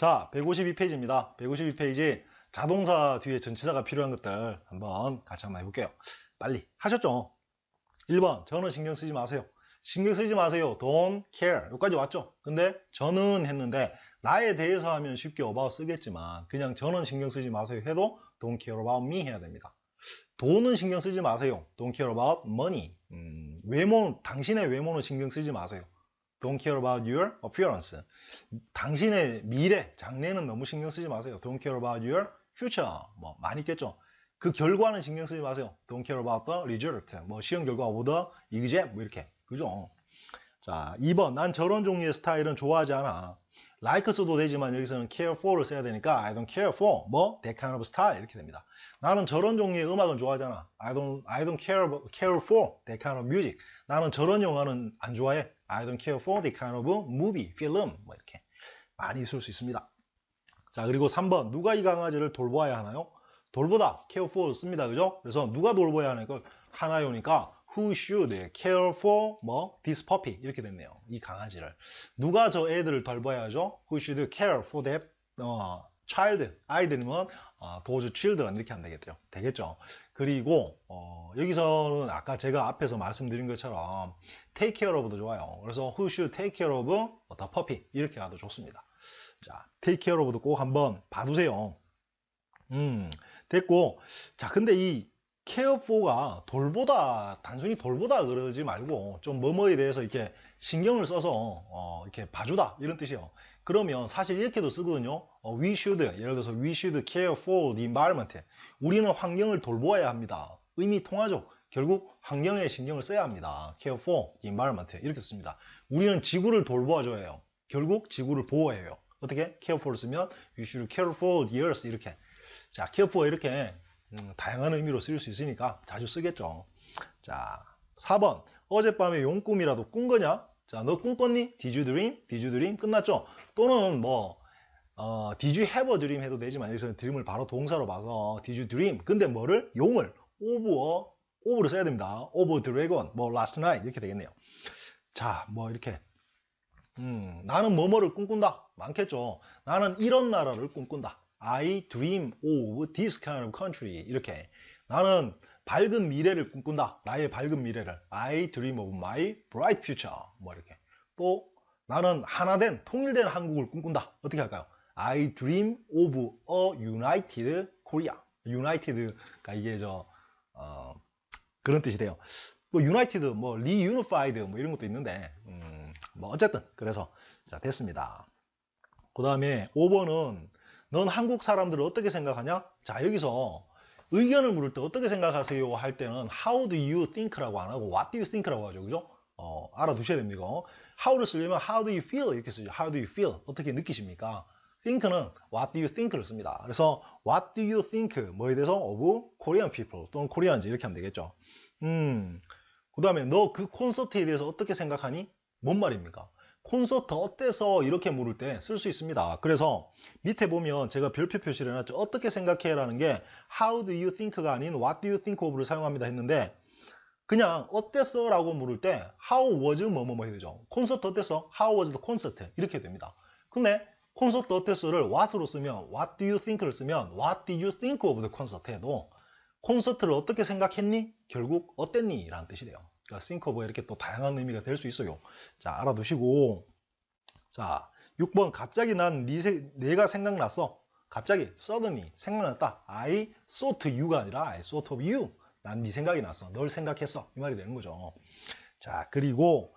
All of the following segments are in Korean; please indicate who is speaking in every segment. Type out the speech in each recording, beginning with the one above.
Speaker 1: 자, 152페이지입니다. 152페이지 자동사 뒤에 전치사가 필요한 것들 한번 같이 한번 해볼게요. 빨리 하셨죠? 1번 저는 신경 쓰지 마세요. 신경 쓰지 마세요. Don't care. 여기까지 왔죠? 근데 저는 했는데 나에 대해서 하면 쉽게 about 쓰겠지만 그냥 저는 신경 쓰지 마세요 해도 don't care about me 해야 됩니다. 돈은 신경 쓰지 마세요. Don't care about money. 음, 외모, 당신의 외모는 신경 쓰지 마세요. Don't care about your appearance. 당신의 미래, 장래는 너무 신경 쓰지 마세요. Don't care about your future. 뭐 많이 있겠죠. 그 결과는 신경 쓰지 마세요. Don't care about the result. 뭐 시험 결과 오더 exam 뭐 이렇게. 그죠? 자, 2번. 난 저런 종류의 스타일은 좋아하지 않아. like 써도 되지만 여기서는 care for를 써야 되니까 I don't care for 뭐 that kind of style 이렇게 됩니다. 나는 저런 종류의 음악은 좋아하잖아. I don't I don't care care for that kind of music. 나는 저런 영화는 안 좋아해. I don't care for that kind of movie, film 뭐 이렇게 많이 있을 수 있습니다. 자 그리고 3번 누가 이 강아지를 돌봐야 하나요? 돌보다 care for 씁니다. 그죠? 그래서 누가 돌봐야 하나요? 하나요니까 who should care for 뭐 this puppy 이렇게 됐네요. 이 강아지를 누가 저 애들을 돌봐야죠? who should care for that 어, child 아이들 어, those children 이렇게 하면 되겠죠. 되겠죠. 그리고 어, 여기서는 아까 제가 앞에서 말씀드린 것처럼 take care of도 좋아요. 그래서 who should take care of the puppy 이렇게 가도 좋습니다. 자, take care of도 꼭 한번 봐두세요. 음, 됐고 자 근데 이 케어4가 돌보다 단순히 돌보다 그러지 말고 좀 뭐뭐에 대해서 이렇게 신경을 써서 어, 이렇게 봐주다 이런 뜻이에요. 그러면 사실 이렇게도 쓰거든요. 어, we should 예를 들어서 we should care for the environment. 우리는 환경을 돌보아야 합니다. 의미 통하죠. 결국 환경에 신경을 써야 합니다. care for the environment 이렇게 씁니다. 우리는 지구를 돌보아줘야 해요. 결국 지구를 보호해야 해요. 어떻게? care for를 쓰면 you should care for the earth 이렇게 자 care for 이렇게 음, 다양한 의미로 쓰일 수 있으니까 자주 쓰겠죠. 자, 4번. 어젯밤에 용꿈이라도 꾼 거냐? 자, 너 꿈꿨니? Did you dream? Did you dream? 끝났죠? 또는 뭐, 어, Did you have a dream 해도 되지만 여기서는 dream을 바로 동사로 봐서 Did you dream? 근데 뭐를? 용을 of, of를 써야 됩니다. of a dragon, 뭐 last night 이렇게 되겠네요. 자, 뭐 이렇게 음, 나는 뭐뭐를 꿈꾼다. 많겠죠. 나는 이런 나라를 꿈꾼다. I dream of this kind of country. 이렇게. 나는 밝은 미래를 꿈꾼다. 나의 밝은 미래를. I dream of my bright future. 뭐 이렇게. 또 나는 하나된 통일된 한국을 꿈꾼다. 어떻게 할까요? I dream of a united Korea. united가 이게 저 어, 그런 뜻이 돼요. 뭐 united, 뭐 reunified 뭐 이런 것도 있는데 음, 뭐 어쨌든 그래서 자 됐습니다. 그 다음에 5번은 넌 한국 사람들을 어떻게 생각하냐? 자, 여기서 의견을 물을 때 어떻게 생각하세요? 할 때는 how do you think라고 안 하고 what do you think라고 하죠. 그죠? 어, 알아두셔야 됩니다. how를 쓰려면 how do you feel 이렇게 쓰죠. how do you feel? 어떻게 느끼십니까? think는 what do you think를 씁니다. 그래서 what do you think 뭐에 대해서 of Korean people 또는 Koreans 이렇게 하면 되겠죠. 음, 그 다음에 너 그 콘서트에 대해서 어떻게 생각하니? 뭔 말입니까? 콘서트 어때서 이렇게 물을 때 쓸 수 있습니다. 그래서 밑에 보면 제가 별표 표시를 해놨죠. 어떻게 생각해? 라는 게 how do you think가 아닌 what do you think of를 사용합니다 했는데 그냥 어땠어? 라고 물을 때 how was 뭐뭐뭐 해야 되죠. 콘서트 어땠어? how was the concert? 이렇게 됩니다. 근데 콘서트 어땠어를 what으로 쓰면 what do you think를 쓰면 what did you think of the concert 해도 콘서트를 어떻게 생각했니? 결국 어땠니? 라는 뜻이 돼요. 그러니까 of에 이렇게 또 다양한 의미가 될 수 있어요. 자, 알아두시고. 자, 6번. 갑자기 난 네, 내가 생각났어. 갑자기, suddenly, 생각났다. I thought you가 아니라 I thought of you. 난 네 생각이 났어. 널 생각했어. 이 말이 되는 거죠. 자, 그리고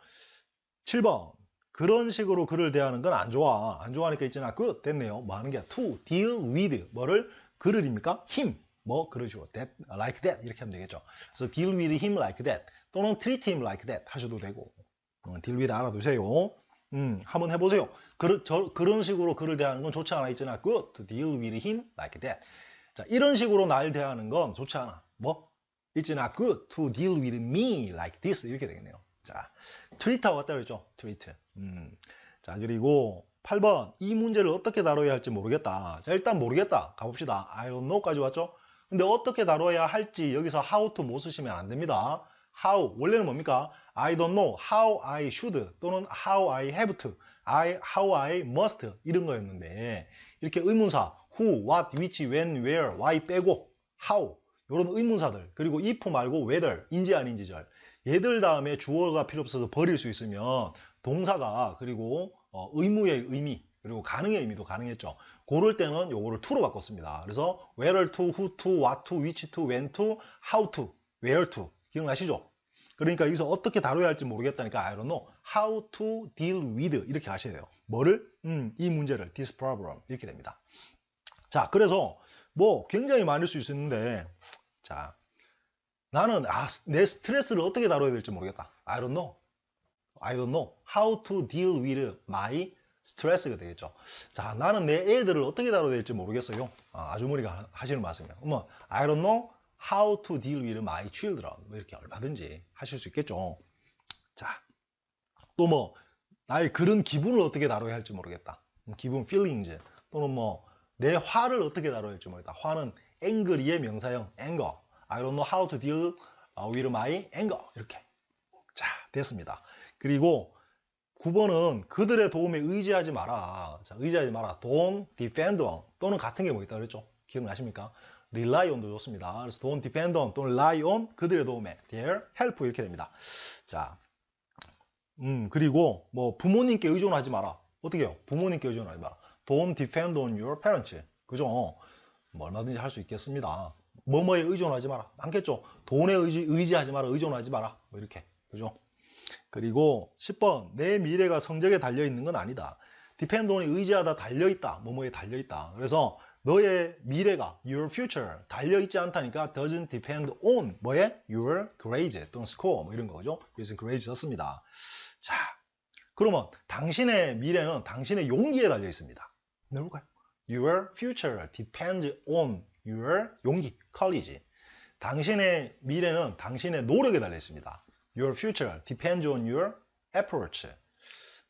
Speaker 1: 7번. 그런 식으로 그를 대하는 건 안 좋아. 안 좋아하니까 있잖아. good. 됐네요. 뭐 하는 게 to deal with. 뭐를? 그를입니까? him. 뭐 그러죠. that, like that 이렇게 하면 되겠죠. 그래서 deal with him like that 또는 treat him like that 하셔도 되고 어, deal with 알아두세요. 음, 한번 해보세요. 그, 저, 그런 식으로 그를 대하는 건 좋지 않아 있잖아. good to deal with him like that. 자, 이런 식으로 날 대하는 건 좋지 않아. 뭐? 있잖아. good to deal with me like this 이렇게 되겠네요. 자, treat하고 같다 그랬죠. treat. 음, 자, 그리고 8번 이 문제를 어떻게 다뤄야 할지 모르겠다. 자, 일단 모르겠다. 가봅시다. I don't know까지 왔죠. 근데 어떻게 다뤄야 할지 여기서 how to 못 쓰시면 안 됩니다. How 원래는 뭡니까? I don't know how I should 또는 how I have to, I, how I must 이런 거였는데 이렇게 의문사 who, what, which, when, where, why 빼고 how 이런 의문사들 그리고 if 말고 whether 인지 아닌지절 얘들 다음에 주어가 필요 없어서 버릴 수 있으면 동사가 그리고 어, 의무의 의미 그리고 가능의 의미도 가능했죠. 그럴 때는 요거를 to로 바꿨습니다. 그래서 whether to, who to, what to, which to, when to, how to, where to 기억나시죠? 그러니까 여기서 어떻게 다뤄야 할지 모르겠다니까 I don't know how to deal with 이렇게 하셔야 돼요. 뭐를? 음, 이 문제를 this problem 이렇게 됩니다. 자, 그래서 뭐 굉장히 많을 수 있었는데 자, 나는 아, 내 스트레스를 어떻게 다뤄야 될지 모르겠다. I don't know. I don't know how to deal with my stress가 되겠죠. 자, 나는 내 애들을 어떻게 다뤄야 될지 모르겠어요. 아, 아주머니가 하시는 말씀이에요. 뭐, I don't know how to deal with my children. 뭐 이렇게 얼마든지 하실 수 있겠죠. 자, 또 뭐, 나의 그런 기분을 어떻게 다뤄야 할지 모르겠다. 음, 기분, feelings. 또는 뭐, 내 화를 어떻게 다뤄야 할지 모르겠다. 화는 angry의 명사형, anger. I don't know how to deal with my anger. 이렇게. 자, 됐습니다. 그리고 9번은 그들의 도움에 의지하지 마라. 자, 의지하지 마라. Don't depend on 또는 같은 게 뭐 있다 그랬죠? 기억나십니까? Rely on도 좋습니다. 그래서 don't depend on 또는 rely on 그들의 도움에 their help 이렇게 됩니다. 자, 음 그리고 뭐 부모님께 의존하지 마라. 어떻게 해요? 부모님께 의존하지 마라. Don't depend on your parents. 그죠? 뭐 얼마든지 할 수 있겠습니다. 뭐뭐에 의존하지 마라. 많겠죠? 돈에 의지, 의지하지 마라. 의존하지 마라. 뭐 이렇게. 그죠? 그리고 10번 내 미래가 성적에 달려있는 건 아니다. on에 의지하다 달려있다. 뭐뭐에 달려있다. 그래서 너의 미래가 your future 달려있지 않다니까 doesn't depend on 뭐에? your grades 또는 score 뭐 이런 거죠. 그래서 grades 썼습니다. 자, 그러면 당신의 미래는 당신의 용기에 달려 있습니다. 해볼까요? Your future depends on your 용기, courage. 당신의 미래는 당신의 노력에 달려 있습니다. Your future depends on your efforts.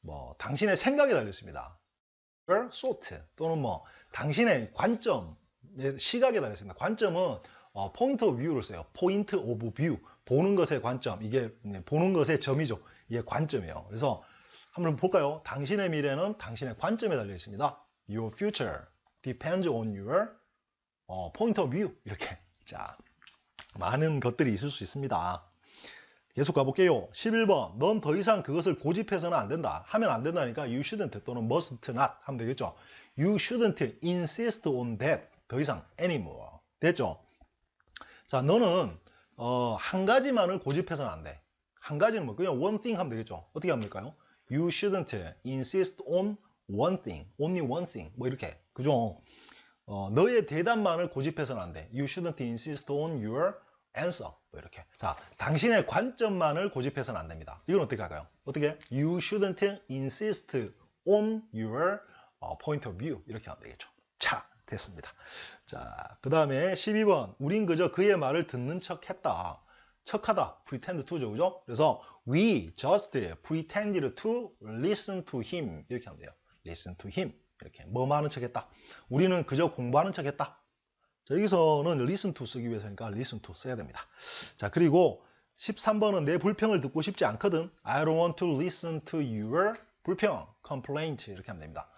Speaker 1: 뭐 당신의 생각에 달려 있습니다. Your thought 또는 뭐 당신의 관점, 시각에 달려 있습니다. 관점은 어, point of view를 써요. point of view. 보는 것의 관점. 이게 보는 것의 점이죠. 이게 관점이에요. 그래서 한번 볼까요? 당신의 미래는 당신의 관점에 달려 있습니다. Your future depends on your 어, point of view. 이렇게. 자, 많은 것들이 있을 수 있습니다. 계속 가볼게요. 11번. 넌 더 이상 그것을 고집해서는 안 된다. 하면 안 된다니까 you shouldn't 또는 must not 하면 되겠죠. You shouldn't insist on that. 더 이상 anymore. 됐죠? 자, 너는 어, 한 가지만을 고집해서는 안 돼. 한 가지는 뭐 그냥 one thing 하면 되겠죠. 어떻게 될까요? You shouldn't insist on one thing. only one thing. 뭐 이렇게. 그죠? 어, 너의 대답만을 고집해서는 안 돼. You shouldn't insist on your answer. 뭐 이렇게. 자, 당신의 관점만을 고집해서는 안 됩니다. 이건 어떻게 할까요? 어떻게? You shouldn't insist on your 어, point of view. 이렇게 하면 되겠죠. 자, 됐습니다. 자, 그 다음에 12번. 우린 그저 그의 말을 듣는 척 했다. 척하다. pretend to죠. 그죠? 그래서 we just pretended to listen to him. 이렇게 하면 돼요. listen to him. 이렇게. 뭐뭐 하는 척 했다. 우리는 그저 공부하는 척 했다. 자, 여기서는 listen to 쓰기 위해서니까 listen to 써야 됩니다. 자, 그리고 13번은 내 불평을 듣고 싶지 않거든. I don't want to listen to your 불평, complaint 이렇게 하면 됩니다.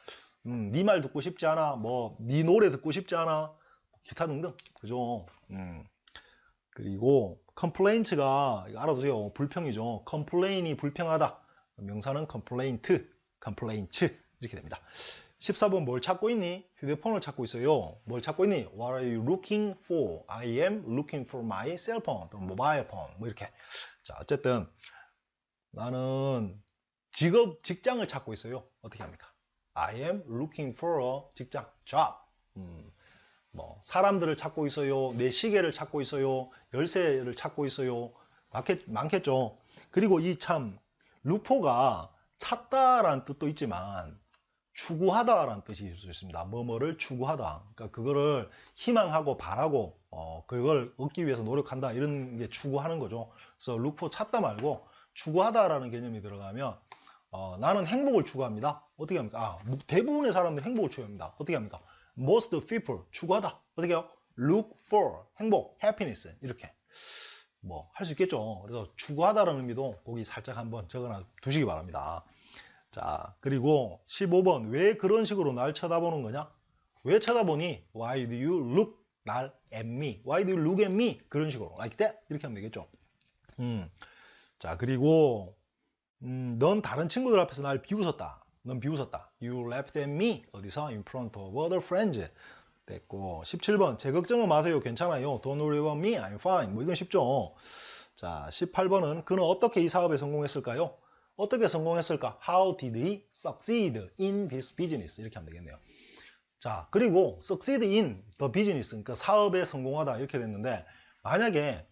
Speaker 1: 음, 네말 듣고 싶지 않아. 뭐, 네 노래 듣고 싶지 않아. 기타 등등. 그죠? 음. 그리고 complaint가 알아두세요. 불평이죠. complain이 불평하다. 명사는 complaint, complaint 이렇게 됩니다. 14번 뭘 찾고 있니? 휴대폰을 찾고 있어요. 뭘 찾고 있니? What are you looking for? I am looking for my cell phone mobile phone 뭐 이렇게. 자 어쨌든 나는 직업 직장을 찾고 있어요. 어떻게 합니까? I am looking for a 직장 job. 음, 뭐 사람들을 찾고 있어요. 내 시계를 찾고 있어요. 열쇠를 찾고 있어요. 많겠, 많겠죠. 그리고 이 참 루포가 찾다라는 뜻도 있지만 추구하다라는 뜻이 있을 수 있습니다. 뭐뭐를 추구하다. 그러니까 그거를 희망하고 바라고 어, 그걸 얻기 위해서 노력한다. 이런 게 추구하는 거죠. 그래서 루포 찾다 말고 추구하다라는 개념이 들어가면 어, 나는 행복을 추구합니다. 어떻게 합니까? 아, 대부분의 사람들이 행복을 추구합니다. 어떻게 합니까? Most people 추구하다. 어떻게 해요? Look for 행복, happiness 이렇게. 뭐 할 수 있겠죠. 그래서 추구하다라는 의미도 거기 살짝 한번 적어놔 두시기 바랍니다. 자, 그리고 15번 왜 그런 식으로 날 쳐다보는 거냐? 왜 쳐다보니? Why do you look 날 at me? Why do you look at me? 그런 식으로 like that 이렇게 하면 되겠죠. 음. 자, 그리고 음, 넌 다른 친구들 앞에서 날 비웃었다. 넌 비웃었다. You laughed at me. 어디서? In front of other friends. 됐고 17번 제 걱정은 마세요. 괜찮아요. Don't worry about me. I'm fine. 뭐 이건 쉽죠. 자 18번은 그는 어떻게 이 사업에 성공했을까요? 어떻게 성공했을까? How did he succeed in his business? 이렇게 하면 되겠네요. 자 그리고 succeed in the business 그러니까 사업에 성공하다 이렇게 됐는데 만약에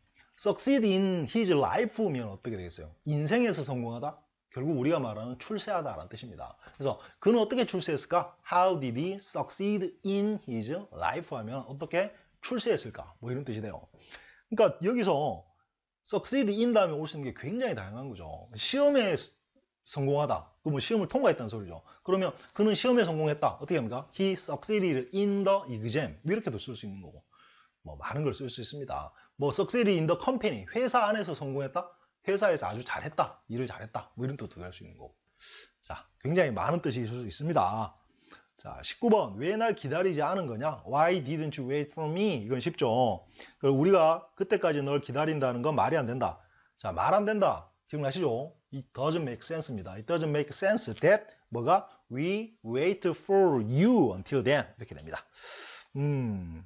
Speaker 1: succeed in his life면 어떻게 되겠어요? 인생에서 성공하다? 결국 우리가 말하는 출세하다 라는 뜻입니다. 그래서 그는 어떻게 출세했을까? How did he succeed in his life 하면 어떻게 출세했을까? 뭐 이런 뜻이 돼요. 그러니까 여기서 succeed in 다음에 올 수 있는 게 굉장히 다양한 거죠. 시험에 성공하다. 그러면 시험을 통과했다는 소리죠. 그러면 그는 시험에 성공했다. 어떻게 합니까? He succeeded in the exam. 이렇게도 쓸 수 있는 거고. 뭐 많은 걸 쓸 수 있습니다. 뭐 in the company. 회사 안에서 성공했다. 회사에서 아주 잘했다. 일을 잘했다. 뭐 이런 뜻도 할수 있는 거고. 자, 굉장히 많은 뜻이 있을 수 있습니다. 자, 19번. 왜 날 기다리지 않은 거냐? Why didn't you wait for me? 이건 쉽죠. 그리고 우리가 그때까지 널 기다린다는 건 말이 안 된다. 자, 말 안 된다. 기억나시죠? It doesn't make sense입니다. It doesn't make sense that 뭐가 we wait for you until then 이렇게 됩니다. 음.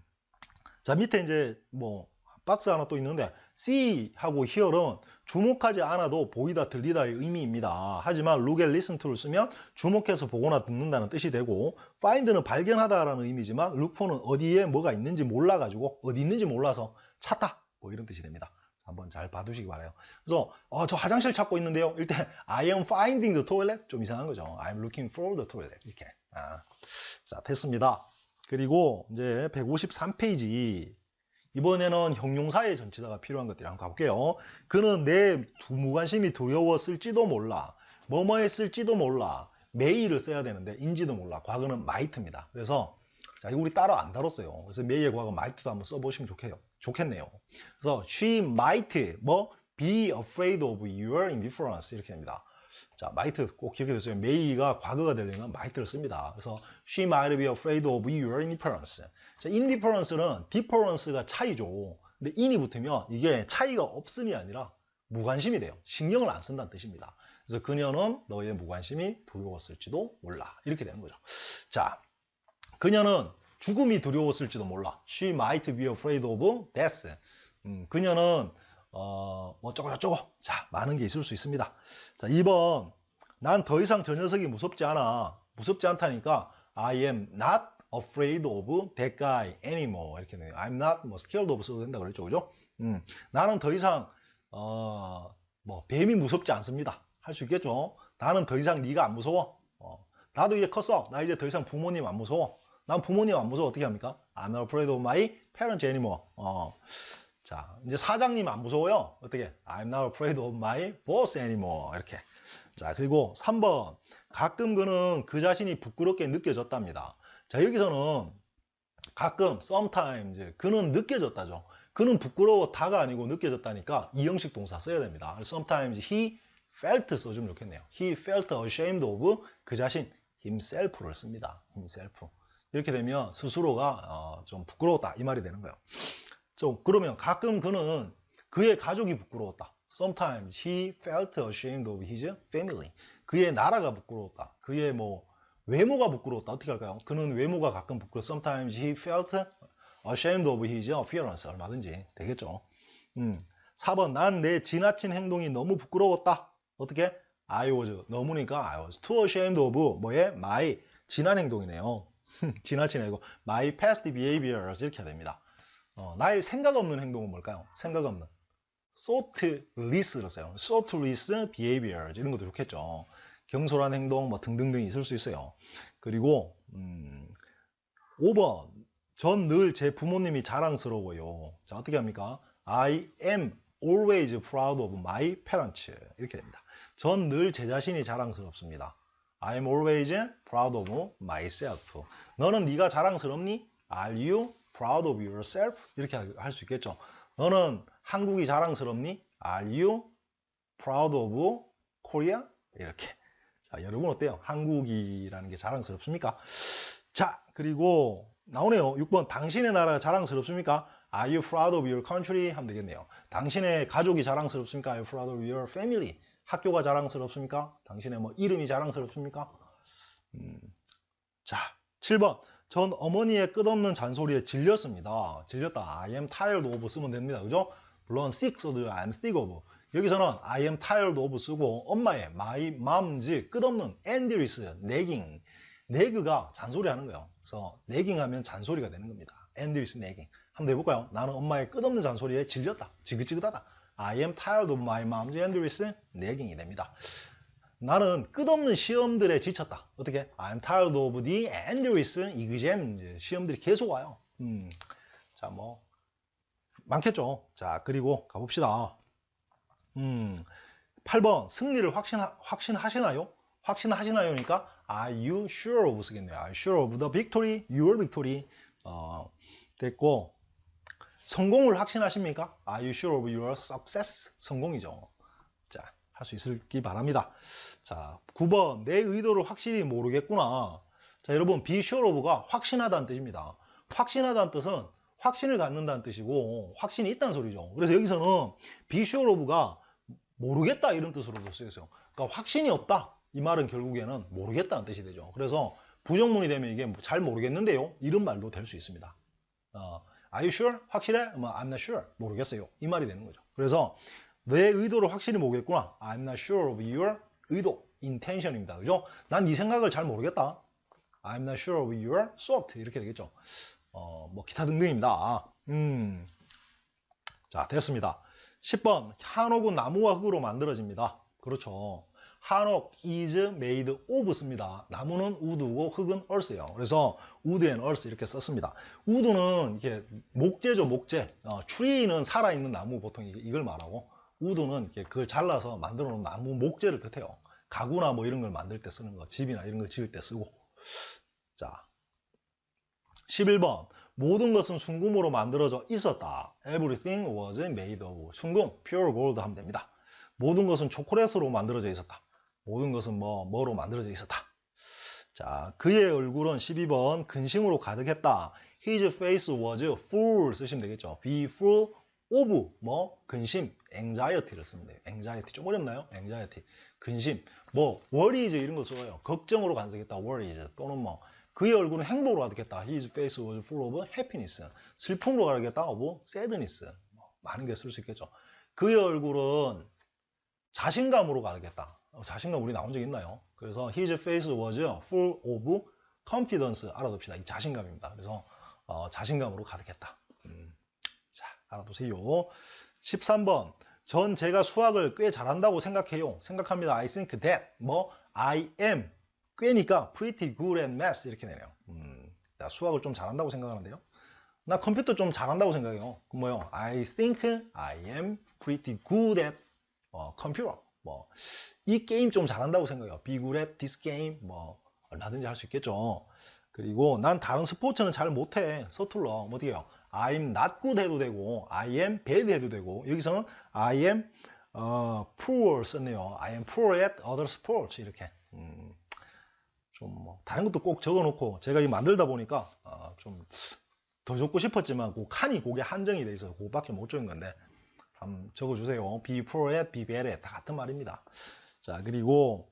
Speaker 1: 자, 밑에 이제 뭐 박스 하나 또 있는데 see 하고 hear은 주목하지 않아도 보이다 들리다의 의미입니다. 하지만 look and listen to를 쓰면 주목해서 보거나 듣는다는 뜻이 되고 find는 발견하다라는 의미지만 look for는 어디에 뭐가 있는지 몰라가지고 어디 있는지 몰라서 찾다 뭐 이런 뜻이 됩니다. 한번 잘 봐두시기 바라요. 그래서 어, 저 화장실 찾고 있는데요. 일단 I am finding the toilet 좀 이상한 거죠. I'm looking for the toilet 이렇게. 아, 자 됐습니다. 그리고 이제 153페이지 이번에는 형용사의 전치사가 필요한 것들이 한번 가볼게요. 그는 내 무관심이 두려웠을지도 몰라. 뭐뭐 했을지도 몰라. 메이를 써야 되는데 인지도 몰라. 과거는 might입니다. 그래서 자, 이거 우리 따로 안 다뤘어요. 그래서 메이의 과거 might도 한번 써보시면 좋겠요, 좋겠네요. 그래서 she might 뭐 be afraid of your indifference 이렇게 됩니다. 자, might 꼭 기억해 두세요. may가 과거가 되려면 might를 씁니다. 그래서 she might be afraid of your indifference. 자, indifference는 difference가 차이죠. 근데 in이 붙으면 이게 차이가 없음이 아니라 무관심이 돼요. 신경을 안 쓴다는 뜻입니다. 그래서 그녀는 너의 무관심이 두려웠을지도 몰라. 이렇게 되는 거죠. 자, 그녀는 죽음이 두려웠을지도 몰라. She might be afraid of death. 음, 그녀는 어, 뭐 어쩌고 저쩌고. 자, 많은 게 있을 수 있습니다. 자, 2번. 난 더 이상 저 녀석이 무섭지 않아. 무섭지 않다니까 I am not afraid of that guy anymore. 이렇게 돼요. I'm not 뭐 scared of 써도 된다 그랬죠. 그죠? 음, 나는 더 이상 어, 뭐 뱀이 무섭지 않습니다. 할 수 있겠죠? 나는 더 이상 네가 안 무서워. 어, 나도 이제 컸어. 나 이제 더 이상 부모님 안 무서워. 난 부모님 안 무서워. 어떻게 합니까? I'm afraid of my parents anymore. 어. 자, 이제 사장님 안 무서워요. 어떻게? I'm not afraid of my boss anymore. 이렇게. 자, 그리고 3번. 가끔 그는 그 자신이 부끄럽게 느껴졌답니다. 자, 여기서는 가끔, sometimes, 그는 느껴졌다죠. 그는 부끄러웠다가 아니고 느껴졌다니까 이 형식 동사 써야 됩니다. sometimes he felt 써주면 좋겠네요. He felt ashamed of 그 자신 himself를 씁니다. himself. 이렇게 되면 스스로가 어, 좀 부끄러웠다 이 말이 되는 거예요. 좀 그러면 가끔 그는 그의 가족이 부끄러웠다. Sometimes he felt ashamed of his family. 그의 나라가 부끄러웠다. 그의 뭐 외모가 부끄러웠다. 어떻게 할까요? 그는 외모가 가끔 부끄러워. Sometimes he felt ashamed of his appearance. 얼마든지 되겠죠. 음. 4번 난 내 지나친 행동이 너무 부끄러웠다. 어떻게? I was 너무니까 I was too ashamed of 뭐의 my 지난 행동이네요. 지나친 행동. My past behaviors 이렇게 됩니다. 어, 나의 생각 없는 행동은 뭘까요? 생각 없는. thoughtless로 써요. thoughtless behaviors 이런 것도 좋겠죠. 경솔한 행동 뭐 등등등 있을 수 있어요. 그리고 음, 5번 전 늘 제 부모님이 자랑스러워요. 자 어떻게 합니까? I am always proud of my parents 이렇게 됩니다. 전 늘 제 자신이 자랑스럽습니다. I'm always proud of myself. 너는 네가 자랑스럽니? Are you proud of yourself? 이렇게 할 수 있겠죠. 너는 한국이 자랑스럽니? Are you proud of Korea? 이렇게. 자, 여러분 어때요? 한국이라는 게 자랑스럽습니까? 자, 그리고 나오네요. 6번. 당신의 나라가 자랑스럽습니까? Are you proud of your country? 하면 되겠네요. 당신의 가족이 자랑스럽습니까? Are you proud of your family? 학교가 자랑스럽습니까? 당신의 뭐 이름이 자랑스럽습니까? 음, 자, 7번. 전 어머니의 끝없는 잔소리에 질렸습니다. 질렸다. I am tired of 쓰면 됩니다. 그죠? 물론 sick 써도 I'm sick of. 여기서는 I am tired of 쓰고 엄마의 my mom's 끝없는 endless nagging. 내그가 잔소리 하는 거예요. 그래서 nagging 하면 잔소리가 되는 겁니다. endless nagging. 한번 해볼까요? 나는 엄마의 끝없는 잔소리에 질렸다. 지긋지긋하다. I am tired of my mom's endless nagging이 됩니다. 나는 끝없는 시험들에 지쳤다. 어떻게? I'm tired of the endless exam. 시험들이 계속 와요. 음. 자, 뭐 많겠죠. 자, 그리고 가봅시다. 음. 8번 승리를 확신 확신하시나요? 확신하시나요니까 Are you sure of 쓰겠네요. Are you sure of the victory? Your victory. 어, 됐고 성공을 확신하십니까? Are you sure of your success? 성공이죠. 자, 할 수 있을기 바랍니다. 자, 9번. 내 의도를 확실히 모르겠구나. 자, 여러분, be sure of가 확신하다는 뜻입니다. 확신하다는 뜻은 확신을 갖는다는 뜻이고, 확신이 있다는 소리죠. 그래서 여기서는 be sure of가 모르겠다 이런 뜻으로도 쓰였어요. 그러니까 확신이 없다. 이 말은 결국에는 모르겠다는 뜻이 되죠. 그래서 부정문이 되면 이게 잘 모르겠는데요. 이런 말도 될 수 있습니다. 어, Are you sure? 확실해? 뭐, I'm not sure. 모르겠어요. 이 말이 되는 거죠. 그래서 내 의도를 확실히 모르겠구나. I'm not sure of your 의도, intention입니다. 그죠? 난네 생각을 잘 모르겠다. I'm not sure of your thought. 이렇게 되겠죠. 어, 뭐 기타 등등입니다. 음. 자, 됐습니다. 10번. 한옥은 나무와 흙으로 만들어집니다. 그렇죠. 한옥 is made of 씁니다. 나무는 우드고 흙은 earth예요. 그래서 wood and earth 이렇게 썼습니다. 우드는 이게 목재죠, 목재. 어, tree는 살아있는 나무 보통 이걸 말하고 이렇게 그걸 잘라서 만들어 놓은 나무 목재를 뜻해요. 가구나 뭐 이런 걸 만들 때 쓰는 거, 집이나 이런 걸 지을 때 쓰고. 자, 11번. 모든 것은 순금으로 만들어져 있었다. Everything was made of. 순금, pure gold 하면 됩니다. 모든 것은 초콜릿으로 만들어져 있었다. 모든 것은 뭐, 뭐로 만들어져 있었다. 자, 그의 얼굴은 12번 근심으로 가득했다. His face was full 쓰시면 되겠죠. Be full of 뭐 근심, anxiety를 쓰면 돼요. anxiety 좀 어렵나요? anxiety 근심, 뭐 worries 이런 거 써요. 걱정으로 가득했다. worries 또는 뭐 그의 얼굴은 행복으로 가득했다. His face was full of happiness. 슬픔으로 가득했다. of sadness. 뭐 많은 게 쓸 수 있겠죠. 그의 얼굴은 자신감으로 가득했다. 어, 자신감 우리 나온 적 있나요? 그래서 his face was full of confidence 알아둡시다. 이 자신감입니다. 그래서 어, 자신감으로 가득했다. 알아두세요. 13번. 전 제가 수학을 꽤 잘한다고 생각해요. 생각합니다. I think that 뭐 I am 꽤니까 pretty good at math 이렇게 되네요. 음, 자, 수학을 좀 잘한다고 생각하는데요. 나 컴퓨터 좀 잘한다고 생각해요. 그 뭐요? I think I am pretty good at 어, computer. 뭐 이 게임 좀 잘한다고 생각해요. Be good at this game. 뭐 얼마든지 할 수 있겠죠. 그리고 난 다른 스포츠는 잘 못해. 서툴러. 뭐 어떻게 해요? I'm not good 해도 되고 I am bad 해도 되고 여기서는 I am 어, poor 썼네요. I am poor at other sports 이렇게 음, 좀뭐 다른 것도 꼭 적어놓고 제가 이 만들다 보니까 어, 좀더 적고 싶었지만 그 칸이 그게 한정이 돼 있어서 그거밖에 못 적은 건데 한번 적어주세요. be poor at, be bad at 다 같은 말입니다. 자 그리고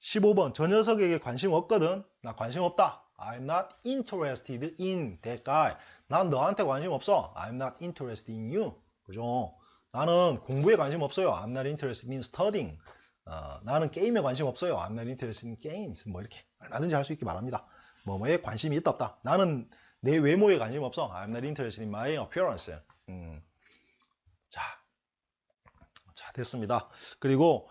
Speaker 1: 15번 저 녀석에게 관심 없거든. 나 관심 없다. I'm not interested in that guy. 난 너한테 관심 없어. I'm not interested in you. 그죠? 나는 공부에 관심 없어요. I'm not interested in studying. 어, 나는 게임에 관심 없어요. I'm not interested in games. 뭐 이렇게 얼마든지 할 수 있기 바랍니다. 뭐뭐에 관심이 있다 없다. 나는 내 외모에 관심 없어. I'm not interested in my appearance. 음. 자, 자 됐습니다. 그리고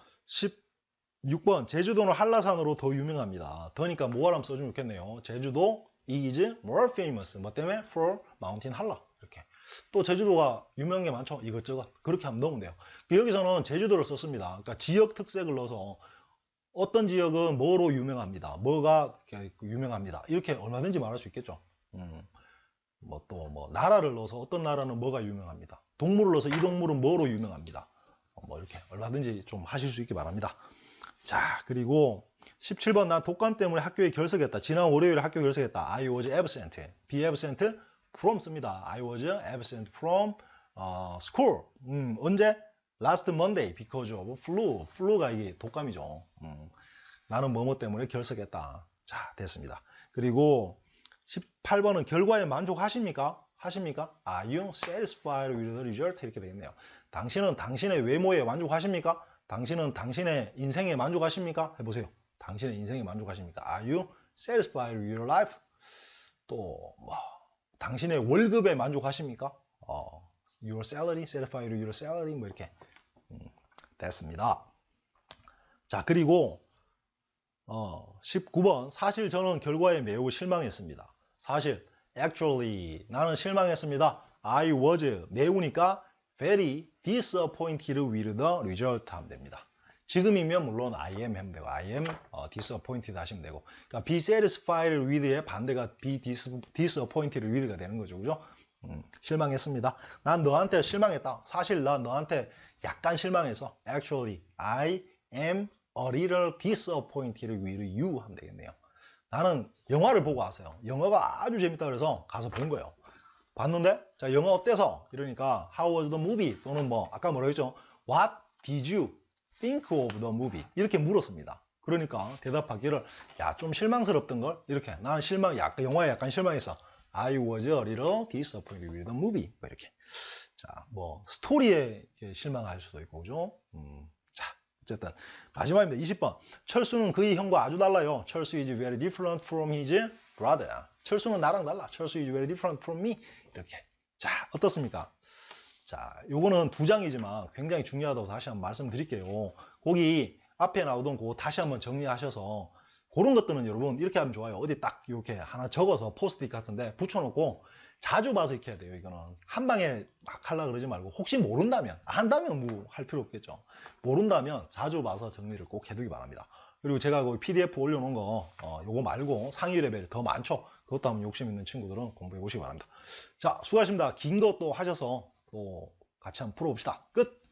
Speaker 1: 16번 제주도는 한라산으로 더 유명합니다. 더니까 뭐하라면 써주면 좋겠네요. 제주도 is more famous. 뭐 때문에? For mountain 한라. 이렇게. 또 제주도가 유명한 게 많죠. 이것저것. 그렇게 하면 넣으면 돼요. 여기서는 제주도를 썼습니다. 그러니까 지역 특색을 넣어서 어떤 지역은 뭐로 유명합니다. 뭐가 유명합니다. 이렇게 얼마든지 말할 수 있겠죠. 음. 뭐또뭐 나라를 넣어서 어떤 나라는 뭐가 유명합니다. 동물을 넣어서 이 동물은 뭐로 유명합니다. 어, 뭐 이렇게 얼마든지 좀 하실 수 있기 바랍니다. 자, 그리고 17번 난 독감 때문에 학교에 결석했다. 지난 월요일에 학교 결석했다. I was absent. be absent from 씁니다. I was absent from 어, school. 음, 언제? last Monday because of flu. flu가 이게 독감이죠. 음, 나는 뭐뭐 때문에 결석했다. 자, 됐습니다. 그리고 18번은 결과에 만족하십니까? 하십니까? Are you satisfied with the result? 이렇게 되겠네요. 당신은 당신의 외모에 만족하십니까? 당신은 당신의 인생에 만족하십니까? 해보세요. 당신의 인생에 만족하십니까? Are you satisfied with your life? 또, 뭐, 당신의 월급에 만족하십니까? 어, your salary, satisfied with your salary, 뭐 이렇게. 음, 됐습니다. 자, 그리고, 어, 19번. 사실 저는 결과에 매우 실망했습니다. 사실, actually, 나는 실망했습니다. I was, 매우니까 very disappointed with the result 하면 됩니다. 지금이면 물론 I am 하면 되고 I am 어, disappointed 하시면 되고 그러니까 be satisfied with의 반대가 be dis, disappointed with가 되는 거죠. 그죠? 음, 실망했습니다. 난 너한테 실망했다. 사실 난 너한테 약간 실망했어. Actually, I am a little disappointed with you 하면 되겠네요. 나는 영화를 보고 왔어요. 영화가 아주 재밌다 그래서 가서 본 거예요. 봤는데 자 영화 어때서? 이러니까 How was the movie? 또는 뭐 아까 뭐라 했죠? What did you think of the movie? 이렇게 물었습니다. 그러니까 대답하기를 야 좀 실망스럽던 걸 이렇게 나는 실망 약간 영화에 약간 실망했어. I was a little disappointed with the movie. 뭐 이렇게 자뭐 스토리에 실망할 수도 있고 그죠? 음, 자 어쨌든 마지막입니다. 20번 철수는 그의 형과 아주 달라요. 철수 is very different from his brother. 철수는 나랑 달라. 철수 is very different from me. 이렇게. 자, 어떻습니까? 자, 요거는 두 장이지만 굉장히 중요하다고 다시 한번 말씀드릴게요. 거기 앞에 나오던 거 다시 한번 정리하셔서 그런 것들은 여러분 이렇게 하면 좋아요. 어디 딱 이렇게 하나 적어서 포스트잇 같은데 붙여놓고 자주 봐서 해야 돼요. 이거는 한 방에 막 하려 그러지 말고 혹시 모른다면 한다면 뭐 할 필요 없겠죠. 모른다면 자주 봐서 정리를 꼭 해두기 바랍니다. 그리고 제가 그 PDF 올려놓은 거 어, 요거 말고 상위 레벨 더 많죠. 그것도 한번 욕심 있는 친구들은 공부해 보시기 바랍니다. 자, 수고하셨습니다. 긴 것도 하셔서 또 같이 한번 풀어봅시다. 끝!